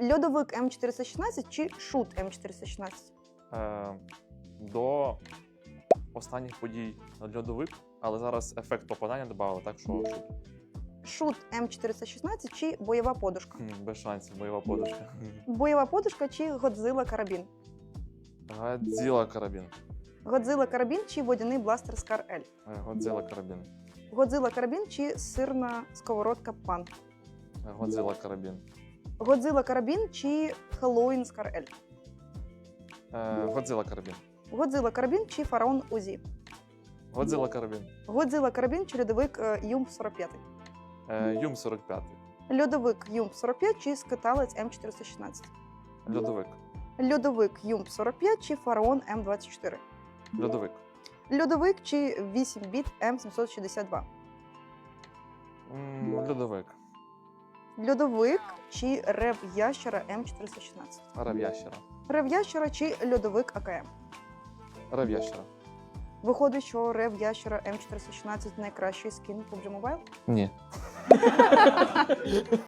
Льодовик М416 чи шут М416? Е, до останніх подій льодовик, але зараз ефект попадання додали, так що шут. Шут М416 чи бойова подушка? Без шансів, бойова подушка. Бойова подушка чи Годзilla карабін? Годзіла карабін. Годзilla карабін чи водяний бластер Скар L? Е, Годзіла карабін. Годзilla карабін чи сирна сковородка пан? Е, Годзіла карабін. Годзilla карабін чи Хеллоуін Скар L? Е, Годзіла карабін. Годзilla карабін чи фараон Узі? Годзіла карабін. Годзilla карабін чи льодовик е, Юм 45? Е, Юм 45. Льодовик Юм 45 чи скиталець М416? Льодовик. Льодовик Юм 45 чи фараон М24? Льодовик. Льодовик чи 8 біт М762? М, Льодовик. Льодовик чи рев ящера М416? Рев ящера. Рев ящера чи льодовик АКМ? Рев ящера. Виходить, що рев ящера М416 найкращий скін PUBG Mobile? Ні.